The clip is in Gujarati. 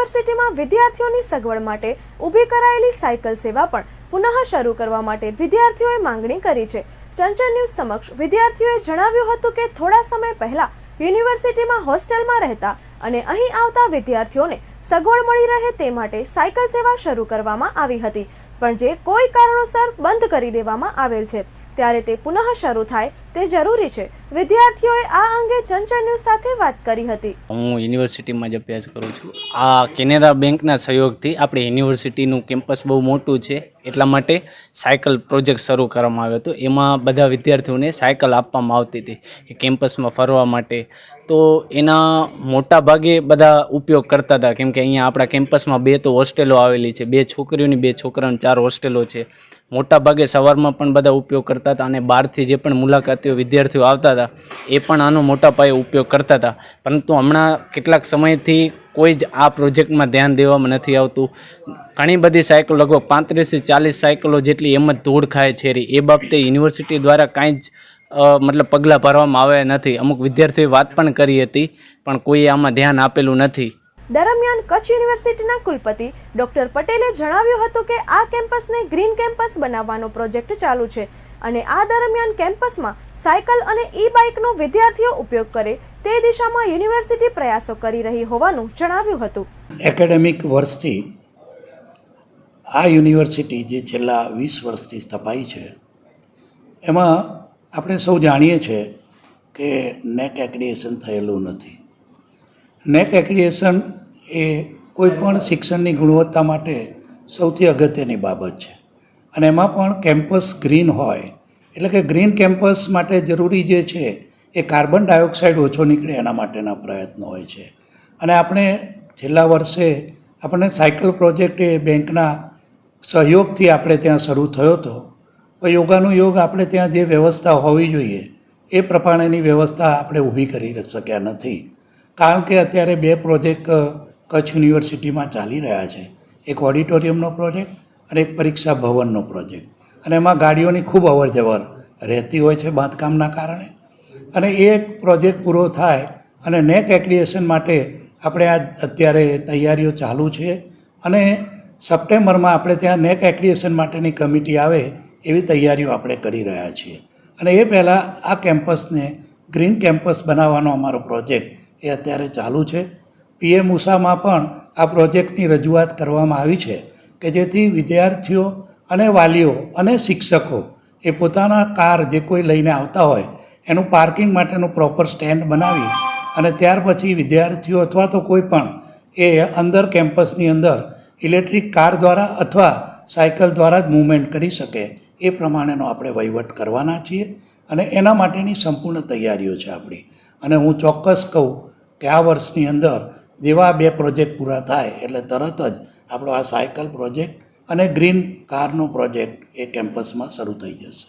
યુનિવર્સિટીમાં વિદ્યાર્થીઓની સગવડ માટે ઊભી કરાયેલી સાયકલ સેવા પણ પુનઃ શરૂ કરવા માટે વિદ્યાર્થીઓએ માંગણી કરી છે. ચંચલ ન્યૂઝ સમક્ષ વિદ્યાર્થીઓએ જણાવ્યું હતું કે થોડા સમય પહેલા યુનિવર્સિટીમાં હોસ્ટેલમાં રહેતા અને અહીં આવતા વિદ્યાર્થીઓને સગવડ મળી રહે તે માટે સાયકલ સેવા શરૂ કરવામાં આવી હતી. પણ જે કોઈ કારણોસર બંધ કરી દેવામાં આવેલ છે. ત્યારે તે પુનઃ શરૂ થાય તે જરૂરી છે. વિદ્યાર્થીઓએ આ અંગે ચંચળ ન્યૂઝ સાથે વાત કરી હતી. હું યુનિવર્સિટીમાં જ અભ્યાસ કરું છું. આ કેનેરા બેંકના સહયોગથી આપણી યુનિવર્સિટીનું કેમ્પસ બહુ મોટું છે. એટલા માટે સાયકલ પ્રોજેક્ટ શરૂ કરવામાં આવ્યો હતો. એમાં બધા વિદ્યાર્થીઓને સાયકલ આપવામાં આવતી હતી કે કેમ્પસમાં ફરવા માટે. તો એના મોટા ભાગે બધા ઉપયોગ કરતા હતા. કેમ કે અહીંયા આપણા કેમ્પસમાં બે તો હોસ્ટેલો આવેલી છે. બે છોકરીઓની બે છોકરાઓની ચાર હોસ્ટેલો છે. મોટા ભાગે સવારમાં પણ બધા ઉપયોગ કરતા હતા અને બહારથી જે પણ મુલાકાતીઓ, વિદ્યાર્થીઓ આવતા હતા, એ પણ આનો મોટા પાયે ઉપયોગ કરતા હતા. પરંતુ હમણાં કેટલાક સમયથી કોઈ જ આ પ્રોજેક્ટમાં ધ્યાન દેવામાં નથી આવતું. ઘણી બધી સાયકલ, લગભગ પાંત્રીસથી ચાલીસ સાયકલો જેટલી એમ જ ધૂળ ખાય છે. એ બાબતે યુનિવર્સિટી દ્વારા કાંઈ જ મતલબ પગલાં ભરવામાં આવ્યા નથી. અમુક વિદ્યાર્થીઓએ વાત પણ કરી હતી, પણ કોઈએ આમાં ધ્યાન આપેલું નથી. દરમિયાન કચ્છ યુનિવર્સિટીના કુલપતિ ડોક્ટર પટેલે જણાવ્યું હતું કે આ કેમ્પસને ગ્રીન કેમ્પસ બનાવવાનો પ્રોજેક્ટ ચાલુ છે અને આ દરમિયાન કેમ્પસમાં સાયકલ અને ઈ બાઇકનો વિદ્યાર્થીઓ ઉપયોગ કરે તે દિશામાં યુનિવર્સિટી પ્રયાસો કરી રહી હોવાનું જણાવ્યું હતું. એકેડેમિક વર્ષથી આ યુનિવર્સિટી જે છેલ્લા વીસ વર્ષથી સ્થપાઈ છે, એમાં આપણે સૌ જાણીએ છીએ કે નેક એક્રિએશન થયેલું નથી. નેક એક્રિએશન એ કોઈ પણ શિક્ષણની ગુણવત્તા માટે સૌથી અગત્યની બાબત છે. અને એમાં પણ કેમ્પસ ગ્રીન હોય, એટલે કે ગ્રીન કેમ્પસ માટે જરૂરી જે છે એ કાર્બન ડાયોક્સાઇડ ઓછો નીકળે એના માટેના પ્રયત્નો હોય છે. અને આપણે છેલ્લા વર્ષે આપણને સાયકલ પ્રોજેક્ટ એ બેંકના સહયોગથી આપણે ત્યાં શરૂ થયો હતો. તો યોગાનું યોગ આપણે ત્યાં જે વ્યવસ્થા હોવી જોઈએ, એ પ્રમાણેની વ્યવસ્થા આપણે ઊભી કરી શક્યા નથી. કારણ કે અત્યારે બે પ્રોજેક્ટ કચ્છ યુનિવર્સિટીમાં ચાલી રહ્યા છે. એક ઓડિટોરિયમનો પ્રોજેક્ટ અને એક પરીક્ષા ભવનનો પ્રોજેક્ટ. અને એમાં ગાડીઓની ખૂબ અવરજવર રહેતી હોય છે બાંધકામના કારણે. અને એ એક પ્રોજેક્ટ પૂરો થાય અને નેક એક્રિએશન માટે આપણે આ અત્યારે તૈયારીઓ ચાલુ છે. અને સપ્ટેમ્બરમાં આપણે ત્યાં નેક એક્રિએશન માટેની કમિટી આવે એવી તૈયારીઓ આપણે કરી રહ્યા છીએ. અને એ પહેલાં આ કેમ્પસને ગ્રીન કેમ્પસ બનાવવાનો અમારો પ્રોજેક્ટ એ અત્યારે ચાલુ છે. પીએમ ઉષામાં પણ આ પ્રોજેક્ટની રજૂઆત કરવામાં આવી છે કે જેથી વિદ્યાર્થીઓ અને વાલીઓ અને શિક્ષકો એ પોતાના કાર જે કોઈ લઈને આવતા હોય, એનું પાર્કિંગ માટેનું પ્રોપર સ્ટેન્ડ બનાવી અને ત્યાર પછી વિદ્યાર્થીઓ અથવા તો કોઈ પણ એ અંદર કેમ્પસની અંદર ઇલેક્ટ્રિક કાર દ્વારા અથવા સાયકલ દ્વારા જ મૂવમેન્ટ કરી શકે એ પ્રમાણેનો આપણે વહીવટ કરવાના છીએ અને એના માટેની સંપૂર્ણ તૈયારીઓ છે આપણી. અને હું ચોક્કસ કહું કે આ વર્ષની અંદર જેવા બે પ્રોજેક્ટ પૂરા થાય એટલે તરત જ આપણો આ સાયકલ પ્રોજેક્ટ અને ગ્રીન કારનો પ્રોજેક્ટ એ કેમ્પસમાં શરૂ થઈ જશે.